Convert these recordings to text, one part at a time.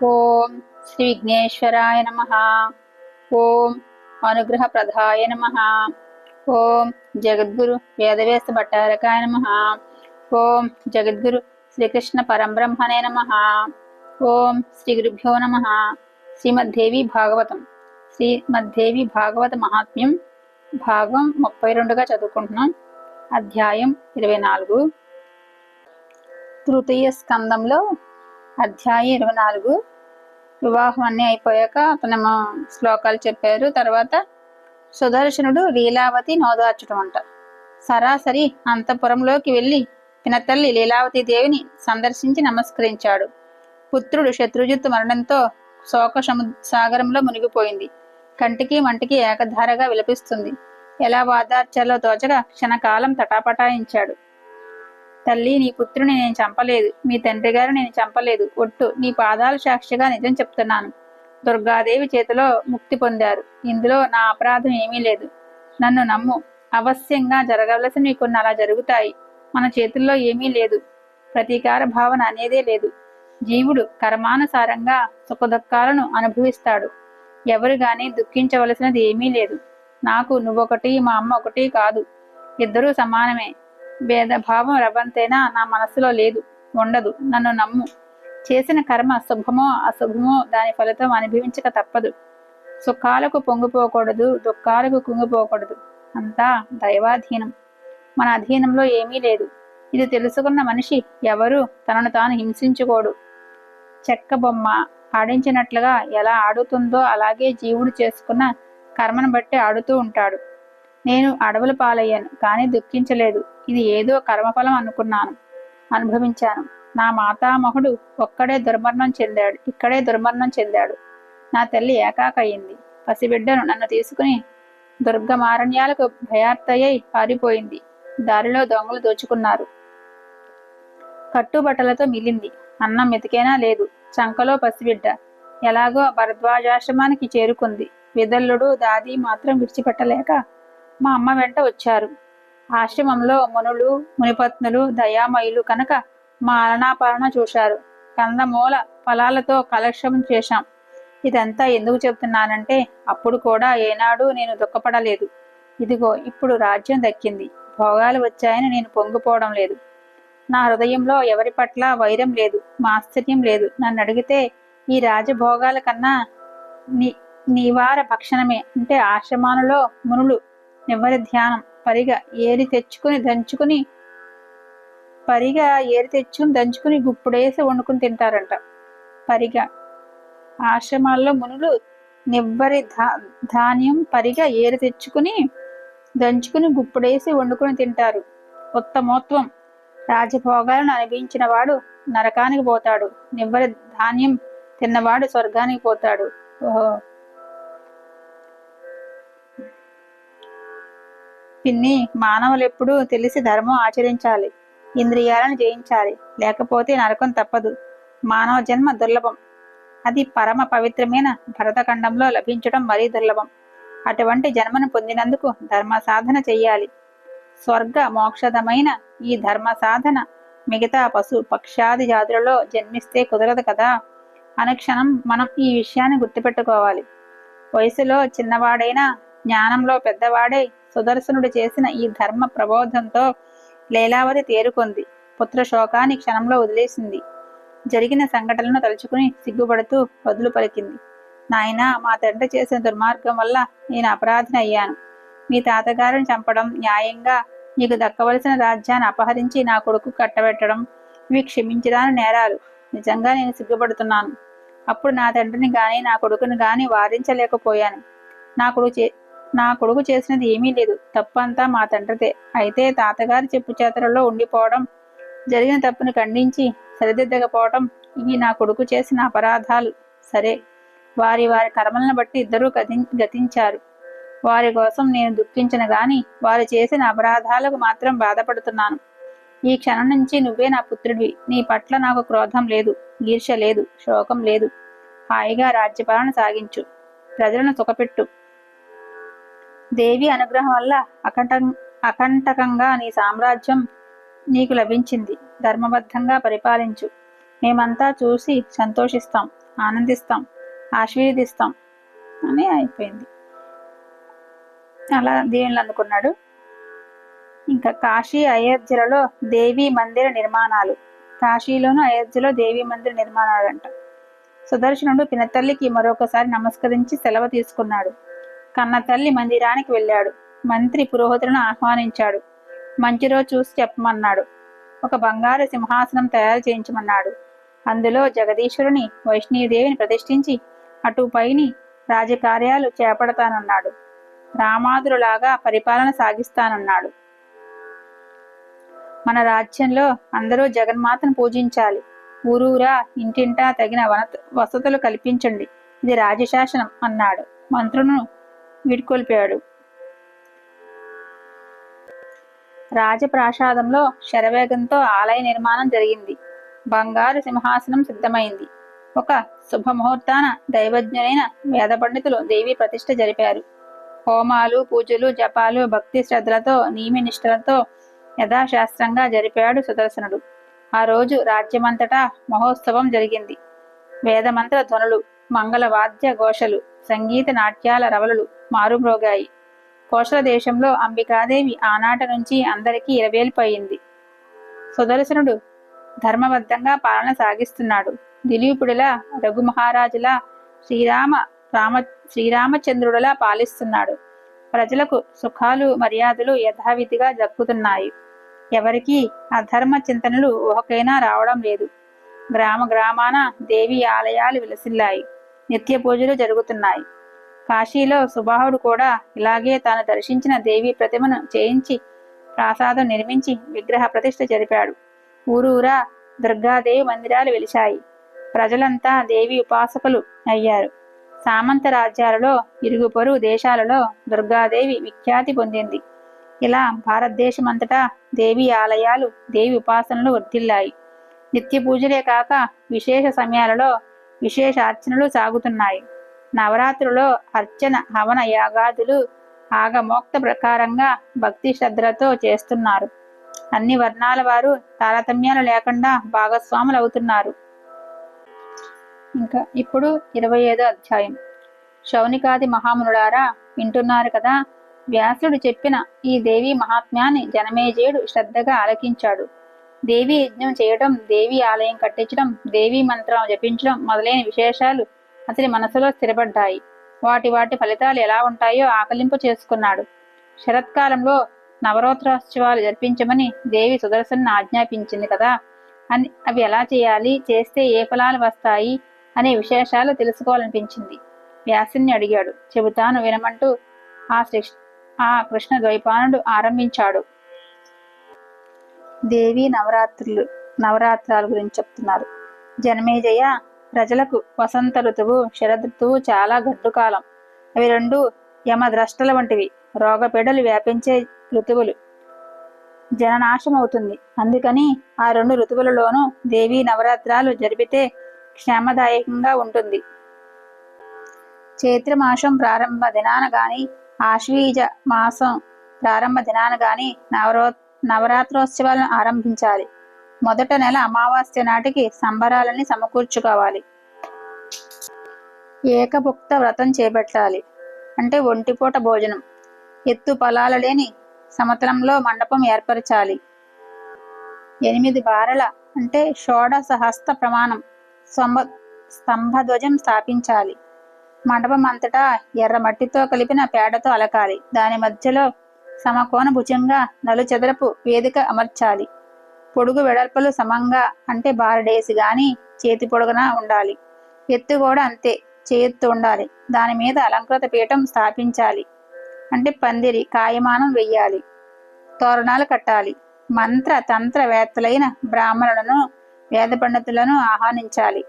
ఓం శ్రీ విఘ్నేశ్వరాయ నమ. ఓం అనుగ్రహప్రదాయ నమ. ఓం జగద్గురు వేదవ్యాస భట్టారకాయ నమ. ఓం జగద్గురు శ్రీకృష్ణ పరంబ్రహ్మణే నమ. ఓం శ్రీ గురుభ్యో నమ. శ్రీమద్దేవి భాగవతం. శ్రీమద్దేవి భాగవత మహాత్మ్యం భాగం ముప్పై రెండుగా చదువుకుంటున్నాం. అధ్యాయం ఇరవై నాలుగు. తృతీయ స్కందంలో అధ్యాయం ఇరవై నాలుగు. వివాహం అన్నీ అయిపోయాక అతను శ్లోకాలు చెప్పారు. తర్వాత సుదర్శనుడు లీలావతి నోదార్చడం అంట సరాసరి అంతపురంలోకి వెళ్ళి పినతల్లి లీలావతి దేవిని సందర్శించి నమస్కరించాడు. పుత్రుడు శత్రుజిత్తు మరణంతో శోక సాగరంలో మునిగిపోయింది. కంటికి మంటికి ఏకధారగా విలపిస్తుంది. ఎలా వాదార్చాలో తోచగా క్షణకాలం తటాపటాయించాడు. తల్లి నీ పుత్రుని నేను చంపలేదు. మీ తండ్రి గారు నేను చంపలేదు. ఒట్టు నీ పాదాల సాక్షిగా నిజం చెప్తున్నాను. దుర్గాదేవి చేతిలో ముక్తి పొందారు. ఇందులో నా అపరాధం ఏమీ లేదు. నన్ను నమ్ము. అవశ్యంగా జరగవలసినవి కొన్ని అలా జరుగుతాయి. మన చేతుల్లో ఏమీ లేదు. ప్రతీకార భావన అనేదే లేదు. జీవుడు కర్మానుసారంగా సుఖదుఖాలను అనుభవిస్తాడు. ఎవరు గాని దుఃఖించవలసినది ఏమీ లేదు. నాకు నువ్వొకటి మా అమ్మ ఒకటి కాదు. ఇద్దరూ సమానమే. భేదభావం రవంతైనా నా మనసులో లేదు ఉండదు నన్ను నమ్ము. చేసిన కర్మ శుభమో అశుభమో దాని ఫలితం అనుభవించక తప్పదు. సుఖాలకు పొంగిపోకూడదు దుఃఖాలకు కుంగిపోకూడదు. అంతా దైవాధీనం. మన అధీనంలో ఏమీ లేదు. ఇది తెలుసుకున్న మనిషి ఎవరు తనను తాను హింసించుకోడు. చెక్క బొమ్మ ఆడించినట్లుగా ఎలా ఆడుతుందో అలాగే జీవుడు చేసుకున్న కర్మను బట్టి ఆడుతూ ఉంటాడు. నేను అడవుల పాలయ్యాను కానీ దుఃఖించలేదు. ఇది ఏదో కర్మఫలం అనుకున్నాను అనుభవించాను. నా మాతామహుడు ఒక్కడే దుర్మరణం చెందాడు ఇక్కడే దుర్మరణం చెందాడు. నా తల్లి ఏకాకయ్యింది పసిబిడ్డను నన్ను తీసుకుని దుర్గమారణ్యాలకు భయార్తయ్యై పారిపోయింది. దారిలో దొంగలు దోచుకున్నారు. కట్టుబట్టలతో మిలింది. అన్నం మెతికేనా లేదు. చంకలో పసిబిడ్డ. ఎలాగో భరద్వాజాశ్రమానికి చేరుకుంది. విదల్లుడు దాది మాత్రం విడిచిపెట్టలేక మా అమ్మ వెంట వచ్చారు. ఆశ్రమంలో మునులు మునిపత్నులు దయామయులు కనుక మా అలనాపాలన చూశారు. కందమూల ఫలాలతో కలక్షం చేశాం. ఇదంతా ఎందుకు చెబుతున్నానంటే అప్పుడు కూడా ఏనాడు నేను దుఃఖపడలేదు. ఇదిగో ఇప్పుడు రాజ్యం దక్కింది. భోగాలు వచ్చాయని నేను పొంగిపోవడం లేదు. నా హృదయంలో ఎవరి పట్ల వైరం లేదు మాశ్చర్యం లేదు. నన్ను అడిగితే ఈ రాజభోగాల కన్నా ని నివార భక్షణమే అంటే ఆశ్రమాలలో మునులు నివ్వరి ధ్యానం. పరిగా ఏరి తెచ్చుకుని దంచుకుని పరిగా ఏరి తెచ్చుకుని దంచుకుని గుప్పుడేసి వండుకుని తింటారంట. పరిగా. ఆశ్రమాల్లో మునులు నివ్వరి ధా ధాన్యం పరిగా ఏరి తెచ్చుకుని దంచుకుని గుప్పుడేసి వండుకుని తింటారు. ఉత్తమోత్వం. రాజభోగాలను అనుభవించిన వాడు నరకానికి పోతాడు. నివ్వరి ధాన్యం తిన్నవాడు స్వర్గానికి పోతాడు. ఓహో. పిన్ని మానవులెప్పుడూ తెలిసి ధర్మం ఆచరించాలి ఇంద్రియాలను జయించాలి లేకపోతే నరకం తప్పదు. మానవ జన్మ దుర్లభం. అది పరమ పవిత్రమైన భరతఖండంలో లభించడం మరీ దుర్లభం. అటువంటి జన్మను పొందినందుకు ధర్మ సాధన చెయ్యాలి. స్వర్గ మోక్షదమైన ఈ ధర్మ సాధన మిగతా పశు పక్షాది జాతులలో జన్మిస్తే కుదరదు కదా? అనుక్షణం మనం ఈ విషయాన్ని గుర్తుపెట్టుకోవాలి. వయసులో చిన్నవాడైనా జ్ఞానంలో పెద్దవాడై సుదర్శనుడు చేసిన ఈ ధర్మ ప్రబోధంతో లీలావతి తేరుకుంది. పుత్ర శోకాన్ని క్షణంలో వదిలేసింది. జరిగిన సంఘటనలను తలుచుకుని సిగ్గుపడుతూ వదులు పలికింది. నాయనా మా తండ్రి చేసిన దుర్మార్గం వల్ల నేను అపరాధిని అయ్యాను. మీ తాతగారిని చంపడం న్యాయంగా నీకు దక్కవలసిన రాజ్యాన్ని అపహరించి నా కొడుకు కట్టబెట్టడం ఇవి క్షమించడాని నేరాలు. నిజంగా నేను సిగ్గుపడుతున్నాను. అప్పుడు నా తండ్రిని గాని నా కొడుకుని గాని వారించలేకపోయాను నా కొడుకు నా కొడుకు చేసినది ఏమీ లేదు. తప్పంతా మా తండ్రిదే. అయితే తాతగారి చెప్పు చేతలలో ఉండిపోవడం జరిగిన తప్పును ఖండించి సరిదిద్దకపోవడం ఇవి నా కొడుకు చేసిన అపరాధాలు. సరే వారి వారి కర్మలను బట్టి ఇద్దరూ గతి గతించారు. వారి కోసం నేను దుఃఖించిన గాని వారు చేసిన అపరాధాలకు మాత్రం బాధపడుతున్నాను. ఈ క్షణం నుంచి నువ్వే నా పుత్రుడివి. నీ పట్ల నాకు క్రోధం లేదు ఈర్ష లేదు శోకం లేదు. హాయిగా రాజ్యపాలన సాగించు. ప్రజలను సుఖపెట్టు. దేవి అనుగ్రహం వల్ల అకంట అకంటకంగా నీ సామ్రాజ్యం నీకు లభించింది. ధర్మబద్ధంగా పరిపాలించు. మేమంతా చూసి సంతోషిస్తాం ఆనందిస్తాం ఆశీర్వదిస్తాం అని అయిపోయింది. అలా దీవెనలు అనుకున్నాడు ఇంకా కాశీ అయోధ్యలలో దేవీ మందిర నిర్మాణాలు. కాశీలోను అయోధ్యలో దేవీ మందిర నిర్మాణాలు అంట సుదర్శనుడు పినతల్లికి మరొకసారి నమస్కరించి సెలవు తీసుకున్నాడు. కన్న తల్లి మందిరానికి వెళ్ళాడు. మంత్రి పురోహితులను ఆహ్వానించాడు. మంచి రోజు చూసి చెప్పమన్నాడు. ఒక బంగారు సింహాసనం తయారు చేయించమన్నాడు. అందులో జగదీశ్వరుని వైష్ణవదేవిని ప్రతిష్ఠించి అటు పైని రాజకార్యాలు చేపడతానన్నాడు. రామాదురులాగా పరిపాలన సాగిస్తానన్నాడు. మన రాజ్యంలో అందరూ జగన్మాతను పూజించాలి. ఊరూరా ఇంటింటా తగిన వనత వసతులు కల్పించండి. ఇది రాజశాసనం అన్నాడు. మంత్రులను వీడ్కొల్పాడు రాజప్రాసాదంలో శరవేగంతో ఆలయ నిర్మాణం జరిగింది. బంగారు సింహాసనం సిద్ధమైంది. ఒక శుభముహూర్తాన దైవజ్ఞులైన వేద పండితులు దేవి ప్రతిష్ఠ జరిపారు. హోమాలు పూజలు జపాలు భక్తి శ్రద్ధలతో నియమనిష్టలతో యథాశాస్త్రంగా జరిపాడు సుదర్శనుడు. ఆ రోజు రాజ్యమంతటా మహోత్సవం జరిగింది. వేదమంత్ర ధ్వనులు మంగళ వాద్య ఘోషలు సంగీత నాట్యాల రవలులు మారుమ్రోగాయి. కోశల దేశంలో అంబికాదేవి ఆనాట నుంచి అందరికీ ఇరవేలిపోయింది. సుదర్శనుడు ధర్మబద్ధంగా పాలన సాగిస్తున్నాడు. దిలీపుడిలా రఘుమహారాజులా శ్రీరామ రామ శ్రీరామచంద్రుడిలా పాలిస్తున్నాడు. ప్రజలకు సుఖాలు మర్యాదలు యథావిధిగా దక్కుతున్నాయి. ఎవరికీ అధర్మ చింతనలు ఒకైనా రావడం లేదు. గ్రామ గ్రామాన దేవి ఆలయాలు విలసిల్లాయి. నిత్య పూజలు జరుగుతున్నాయి. కాశీలో సుబాహుడు కూడా ఇలాగే తాను దర్శించిన దేవి ప్రతిమను చేయించి ప్రాసాదం నిర్మించి విగ్రహ ప్రతిష్ఠ జరిపాడు. ఊరూరా దుర్గాదేవి మందిరాలు వెలిశాయి. ప్రజలంతా దేవి ఉపాసకులు అయ్యారు. సామంత రాజ్యాలలో ఇరుగు పొరుగు దేశాలలో దుర్గాదేవి విఖ్యాతి పొందింది. ఇలా భారతదేశమంతటా దేవి ఆలయాలు దేవి ఉపాసనలు వర్ధిల్లాయి. నిత్య పూజలే కాక విశేష సమయాలలో విశేష అర్చనలు సాగుతున్నాయి. నవరాత్రులో అర్చన హవన యాగాదులు ఆగమోక్త ప్రకారంగా భక్తి శ్రద్ధలతో చేస్తున్నారు. అన్ని వర్ణాల వారు తారతమ్యాలు లేకుండా భాగస్వాములు అవుతున్నారు. ఇంకా ఇప్పుడు ఇరవై ఐదో అధ్యాయం. శౌనికాది మహామునులారా వింటున్నారు కదా? వ్యాసుడు చెప్పిన ఈ దేవి మహాత్మ్యాన్ని జనమేజయుడు శ్రద్ధగా ఆలకించాడు. దేవి యజ్ఞం చేయడం దేవి ఆలయం కట్టించడం దేవి మంత్రం జపించడం మొదలైన విశేషాలు అతని మనసులో స్థిరపడ్డాయి. వాటి వాటి ఫలితాలు ఎలా ఉంటాయో ఆకలింపు చేసుకున్నాడు. శరత్కాలంలో నవరోత్రోత్సవాలు జరిపించమని దేవి సుదర్శన్ ఆజ్ఞాపించింది కదా అని అవి ఎలా చేయాలి చేస్తే ఏ ఫలాలు వస్తాయి అనే విశేషాలు తెలుసుకోవాలనిపించింది. వ్యాసుని అడిగాడు. చెబుతాను వినమంటూ ఆ శ్రీ ఆ కృష్ణ ద్వైపానుడు ఆరంభించాడు. దేవి నవరాత్రులు నవరాత్రాల గురించి చెప్తున్నారు. జనమేజయ ప్రజలకు వసంత ఋతువు శరద్ ఋతువు చాలా గడ్డుకాలం అవి రెండు యమద్రష్టల వంటివి. రోగపీడలు వ్యాపించే ఋతువులు. జననాశం అవుతుంది అందుకని ఆ రెండు ఋతువులలోనూ దేవీ నవరాత్రాలు జరిపితే క్షేమదాయకంగా ఉంటుంది. చైత్రమాసం ప్రారంభ దినాన గాని ఆశ్వీజ మాసం ప్రారంభ దినాన గాని నవరో నవరాత్రోత్సవాలను ఆరంభించాలి. మొదట నెల అమావాస్య నాటికి సంబరాలని సమకూర్చుకోవాలి. ఏకభుక్త వ్రతం చేపట్టాలి. అంటే ఒంటిపూట భోజనం. ఎత్తు పొలాల లేని సమతలంలో మండపం ఏర్పరచాలి. ఎనిమిది బారల అంటే షోడశ హస్త ప్రమాణం స్తంభ స్తంభధ్వజం స్థాపించాలి. మండపం అంతటా ఎర్ర మట్టితో కలిపిన పేడతో అలకాలి. దాని మధ్యలో సమకోణ భుజంగా నలుచదరపు వేదిక అమర్చాలి. పొడుగు వెడల్పులు సమంగా అంటే బారడేసి గాని చేతి పొడుగున ఉండాలి. ఎత్తు కూడా అంతే చేయెత్తు ఉండాలి. దాని మీద అలంకృత పీఠం స్థాపించాలి. అంటే పందిరి కాయమానం వెయ్యాలి. తోరణాలు కట్టాలి. మంత్ర తంత్ర వేత్తలైన బ్రాహ్మణులను వేద పండితులను ఆహ్వానించాలి.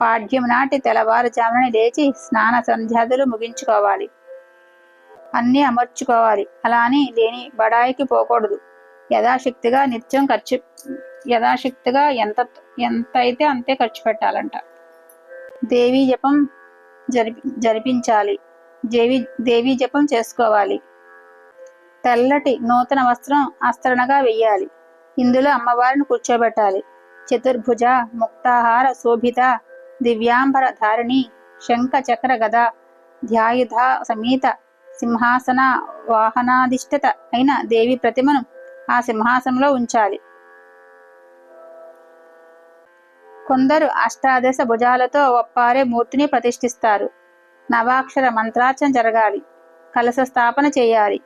పాడ్యం నాటి తెల్లవారుజామున లేచి స్నాన సంధ్యాదులు ముగించుకోవాలి. అన్నీ అమర్చుకోవాలి. అలా అని లేని బడాయికి పోకూడదు. యథాశక్తిగా నిత్యం ఖర్చు యథాశక్తిగా ఎంత ఎంత అయితే అంతే ఖర్చు పెట్టాలంట. దేవీ జపం జరిపి జరిపించాలి. దేవి దేవీ జపం చేసుకోవాలి. తెల్లటి నూతన వస్త్రం అస్తరణగా వెయ్యాలి. ఇందులో అమ్మవారిని కూర్చోబెట్టాలి. చతుర్భుజ ముక్తాహార శోభిత దివ్యాంబర ధారిణి శంఖ చక్ర గద ధ్యాయుధ సమేత సింహాసన వాహనాధిష్టత అయిన దేవి ప్రతిమను ఆ సింహాసనంలో ఉంచాలి. కొందరు అష్టాదశ భుజాలతో ఒప్పారే మూర్తిని ప్రతిష్ఠిస్తారు. నవాక్షర మంత్రార్చన జరగాలి. కలశ స్థాపన చేయాలి.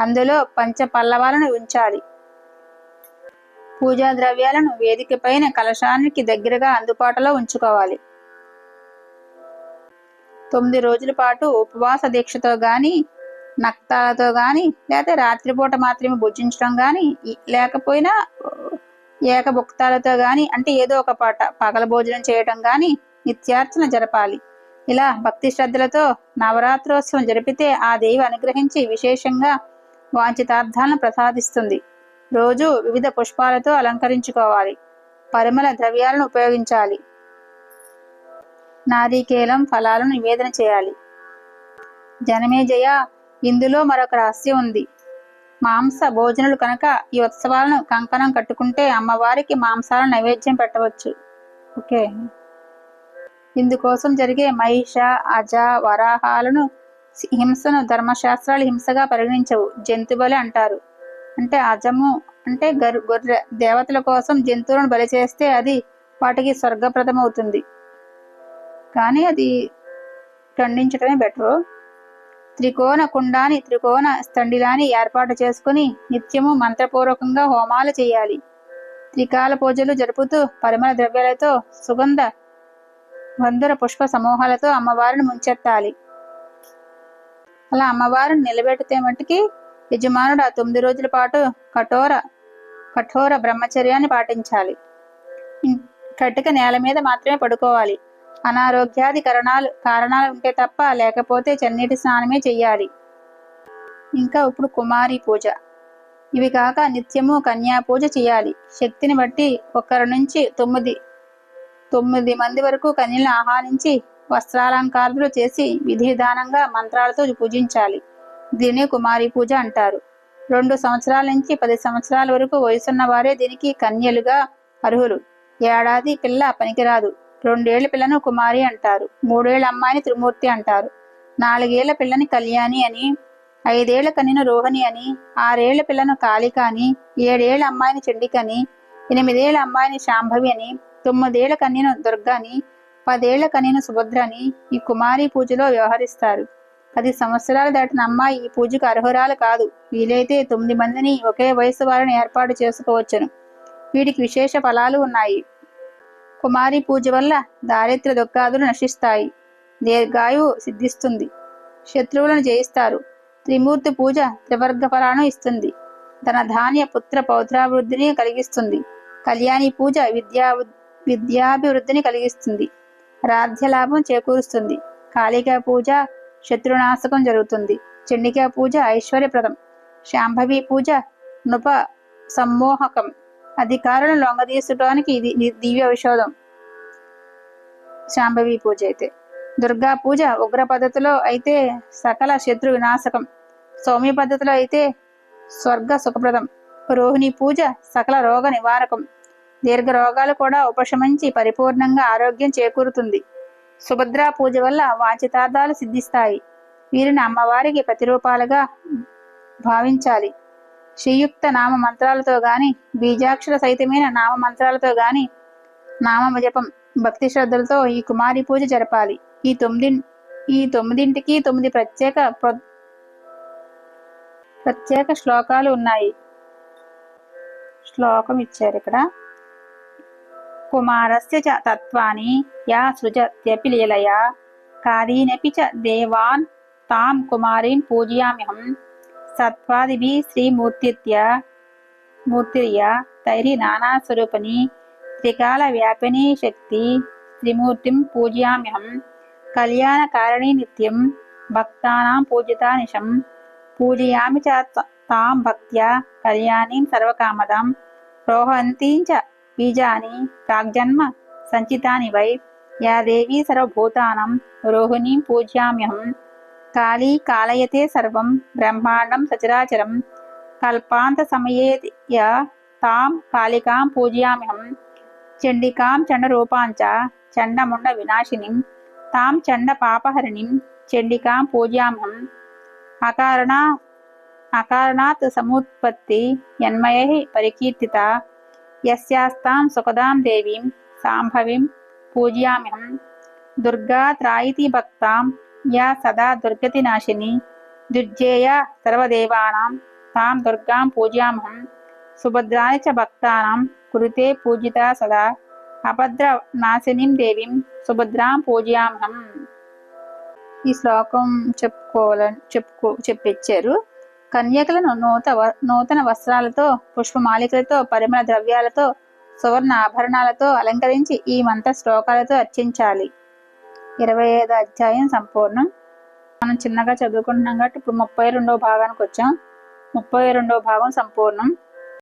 అందులో పంచ పల్లవాలను ఉంచాలి. పూజా ద్రవ్యాలను వేదిక పైన కలశానికి దగ్గరగా అందుబాటులో ఉంచుకోవాలి. తొమ్మిది రోజుల పాటు ఉపవాస దీక్షతో గాని నక్తాలతో కానీ లేకపోతే రాత్రిపూట మాత్రమే భుజించడం కానీ లేకపోయినా ఏకభుక్తాలతో కానీ అంటే ఏదో ఒక పాట పగల భోజనం చేయటం కానీ నిత్యార్చన జరపాలి. ఇలా భక్తి శ్రద్ధలతో నవరాత్రోత్సవం జరిపితే ఆ దేవి అనుగ్రహించి విశేషంగా వాంఛితార్థాలను ప్రసాదిస్తుంది. రోజు వివిధ పుష్పాలతో అలంకరించుకోవాలి. పరిమళ ద్రవ్యాలను ఉపయోగించాలి. నారీకేలం ఫలాలను నివేదన చేయాలి. జనమేజయ ఇందులో మరొక రహస్యం ఉంది. మాంస భోజనులు కనుక ఈ ఉత్సవాలను కంకణం కట్టుకుంటే అమ్మవారికి మాంసాలను నైవేద్యం పెట్టవచ్చు. ఓకే. ఇందుకోసం జరిగే మహిష అజ వరాహాలను హింసను ధర్మశాస్త్రాలు హింసగా పరిగణించవు. జంతు బలి అంటారు. అంటే అజము అంటే గరు గొర్రె దేవతల కోసం జంతువులను బలి చేస్తే అది వాటికి స్వర్గప్రదమవుతుంది. కానీ అది ఖండించడమే బెటరు. త్రికోణ కుండాని త్రికోణ స్తండిలాని ఏర్పాటు చేసుకుని నిత్యము మంత్రపూర్వకంగా హోమాలు చేయాలి. త్రికాల పూజలు జరుపుతూ పరిమళ ద్రవ్యాలతో సుగంధ వందర పుష్ప సమూహాలతో అమ్మవారిని ముంచెత్తాలి. అలా అమ్మవారిని నిలబెడితే మట్టుకి యజమానుడు ఆ తొమ్మిది రోజుల పాటు కఠోర కఠోర బ్రహ్మచర్యాన్ని పాటించాలి. కట్టిక నేల మీద మాత్రమే పడుకోవాలి. అనారోగ్యాది కరణాలు కారణాలు ఉంటే తప్ప లేకపోతే చన్నీటి స్నానమే చెయ్యాలి. ఇంకా ఇప్పుడు కుమారి పూజ. ఇవి కాక నిత్యము కన్యా పూజ చేయాలి శక్తిని బట్టి ఒకరి నుంచి తొమ్మిది తొమ్మిది మంది వరకు కన్యలను ఆహ్వానించి వస్త్రాలంకారాలు చేసి విధి విధానంగా మంత్రాలతో పూజించాలి. దీన్ని కుమారి పూజ అంటారు. రెండు సంవత్సరాల నుంచి పది సంవత్సరాల వరకు వయసున్న వారే దీనికి కన్యలుగా అర్హులు. ఏడాది పిల్ల పనికిరాదు. రెండేళ్ళ పిల్లను కుమారి అంటారు. మూడేళ్ళ అమ్మాయిని త్రిమూర్తి అంటారు. నాలుగేళ్ళ పిల్లని కళ్యాణి అని ఐదేళ్ళ కనిన రోహిణి అని ఆరేళ్ళ పిల్లను కాళిక అని ఏడేళ్ళ అమ్మాయిని చండికని ఎనిమిదేళ్ళ అమ్మాయిని శాంభవి అని తొమ్మిదేళ్ళ కన్యను దుర్గా అని పదేళ్ళ కన్యను సుభద్ర అని ఈ కుమారి పూజలో వ్యవహరిస్తారు. పది సంవత్సరాలు దాటిన అమ్మాయి ఈ పూజకు అర్హురాలు కాదు. వీలైతే తొమ్మిది మందిని ఒకే వయసు వారిని ఏర్పాటు చేసుకోవచ్చును. వీటికి విశేష ఫలాలు ఉన్నాయి. కుమారి పూజ వల్ల దారిద్ర దుఃఖాదులు నశిస్తాయి. దీర్ఘాయువు సిద్ధిస్తుంది. శత్రువులను జయిస్తారు. త్రిమూర్తి పూజ త్రివర్గ ఫలాను ఇస్తుంది. తన ధాన్య పుత్ర పౌత్రాభివృద్ధిని కలిగిస్తుంది. కళ్యాణి పూజ విద్యా విద్యాభివృద్ధిని కలిగిస్తుంది. రాధ్యలాభం చేకూరుస్తుంది. కాళికా పూజ శత్రునాశకం జరుగుతుంది. చండికా పూజ ఐశ్వర్యప్రదం. శాంభవి పూజ నృప సమ్మోహకం. అధికారులను లొంగదీసడానికి ఇది దివ్య విషోదం. శాంభవి పూజ అయితే. దుర్గా పూజ ఉగ్ర పద్ధతిలో అయితే సకల శత్రు వినాశకం. సౌమ్య పద్ధతిలో అయితే స్వర్గ సుఖప్రదం. రోహిణి పూజ సకల రోగ నివారకం. దీర్ఘ రోగాలు కూడా ఉపశమించి పరిపూర్ణంగా ఆరోగ్యం చేకూరుతుంది. సుభద్రా పూజ వల్ల వాచితార్థాలు సిద్ధిస్తాయి. వీరిని అమ్మవారికి ప్రతిరూపాలుగా భావించాలి. శ్రీయుక్త నామ మంత్రాలతో గాని బీజాక్షర సహితమైన నామ మంత్రాలతో గాని నామ జపం భక్తి శ్రద్ధలతో ఈ కుమారి పూజ జరపాలి. ఈ తొమ్మిది ఈ తొమ్మిదింటికి తొమ్మిది ప్రత్యేక ప్రత్యేక శ్లోకాలు ఉన్నాయి. శ్లోకం ఇచ్చారు ఇక్కడ. కుమారస్య చ తత్వాని యా సృజత్యపి లీలయా కారీనపి చ దేవాన్ తాం కుమారీం పూజయామ్యహం సత్వాదిభి శ్రీమూర్తిత్య మూర్తిర్య తైరి నానాస్వరూపని త్రికాల వ్యాపిని శక్తి త్రిమూర్తిం పూజయామ్యహం కళ్యాణకారిణి నిత్యం భక్తానాం పూజితానిశం పూజయామి చ తాం భక్త్యా కళ్యాణీం సర్వకామదాం రోహంతీం చ బీజాని ప్రాగ్జన్మ సంచితాని వై యా దేవీ సర్వభూతానం రోహిణీం పూజ్యామ్యహం కాళీ కాలయతే సర్వం బ్రహ్మాండం సచరాచరం కల్పాంత సమయేయ తాం కాళికాం పూజయామ్యహం చండికాం చండరూపాంచ చండముండ వినాశినిం తాం చండ పాపహరిణిం చండికాం పూజయామ్యహం అకారణా అకారణాత్ సముత్పత్తి యన్మయై పరికీర్తిత యస్యాస్తాం సుఖదాం దేవీం సాంభవిం పూజయామ్యహం దుర్గా త్రాయితి భక్తాం యా సదా దుర్గతి నాశిని దుర్జేయ సర్వదేవానాం తాం దుర్గాం పూజ్యామహం సుభద్రాని చ భక్తానాం కురుతే పూజిత సదా అభద్ర నాశినిం దేవీం సుభద్రాం పూజ్యామహం ఈ శ్లోకం చెప్పుకోవాలని చెప్పుకో చెప్పిచ్చారు. కన్యకలను నూత వ- నూతన వస్త్రాలతో పుష్పమాలికలతో పరిమళ ద్రవ్యాలతో సువర్ణ ఆభరణాలతో అలంకరించి ఈ మంత్ర శ్లోకాలతో అర్చించాలి. ఇరవై ఐదు అధ్యాయం సంపూర్ణం. మనం చిన్నగా చదువుకుంటున్నాం కాబట్టి ఇప్పుడు ముప్పై రెండో భాగానికి వచ్చాం. ముప్పై రెండో భాగం సంపూర్ణం.